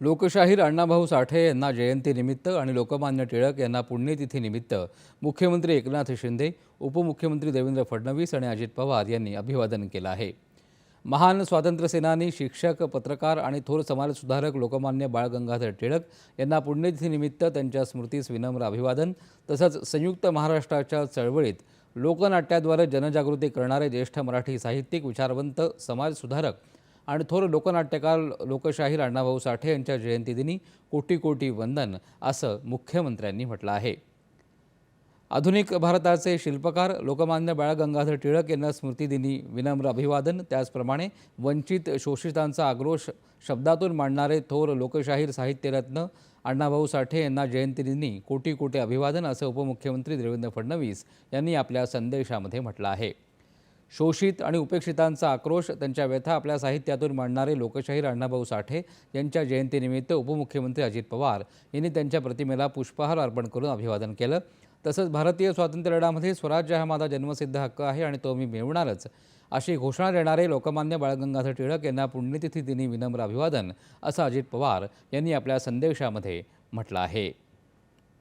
लोकशाहीर अण्णाभाऊ साठे यांना जयंतीनिमित्त आणि लोकमान्य टिळक यांना पुण्यतिथीनिमित्त मुख्यमंत्री एकनाथ शिंदे उपमुख्यमंत्री देवेंद्र फडणवीस आणि अजित पवार यांनी अभिवादन केलं आहे. महान स्वातंत्र्यसेनानी शिक्षक पत्रकार आणि थोर समाजसुधारक लोकमान्य बाळ गंगाधर टिळक यांना पुण्यतिथीनिमित्त त्यांच्या स्मृतीस विनम्र अभिवादन तसंच संयुक्त महाराष्ट्राच्या चळवळीत लोकनाट्याद्वारे जनजागृती करणारे ज्येष्ठ मराठी साहित्यिक विचारवंत समाजसुधारक आणि थोर लोकनाट्यकार लोकशाहीर अण्णाभाऊ साठे यांच्या जयंतीदिनी कोटी कोटी वंदन असं मुख्यमंत्र्यांनी म्हटलं आहे. आधुनिक भारताचे शिल्पकार लोकमान्य बाळ गंगाधर टिळक यांना स्मृतिदिनी विनम्र अभिवादन. त्याचप्रमाणे वंचित शोषितांचा आक्रोश शब्दातून मांडणारे थोर लोकशाहीर साहित्यरत्न अण्णाभाऊ साठे यांना जयंतीदिनी कोटी कोटी अभिवादन असं उपमुख्यमंत्री देवेंद्र फडणवीस यांनी आपल्या संदेशामध्ये म्हटलं आहे. शोषित आणि उपेक्षितांचा आक्रोश त्यांच्या व्यथा आपल्या साहित्यातून मांडणारे लोकशाहीर अण्णाभाऊ साठे यांच्या जयंतीनिमित्त उपमुख्यमंत्री अजित पवार यांनी त्यांच्या प्रतिमेला पुष्पहार अर्पण करून अभिवादन केलं. तसंच भारतीय स्वातंत्र्यलढ्यामध्ये स्वराज्य हा माझा जन्मसिद्ध हक्क आहे आणि तो मी मिळवणारच. अशी घोषणा देणारे लोकमान्य बाळगंगाधर टिळक यांना पुण्यतिथी दिनी विनम्र अभिवादन असं अजित पवार यांनी आपल्या संदेशामध्ये म्हटलं आहे.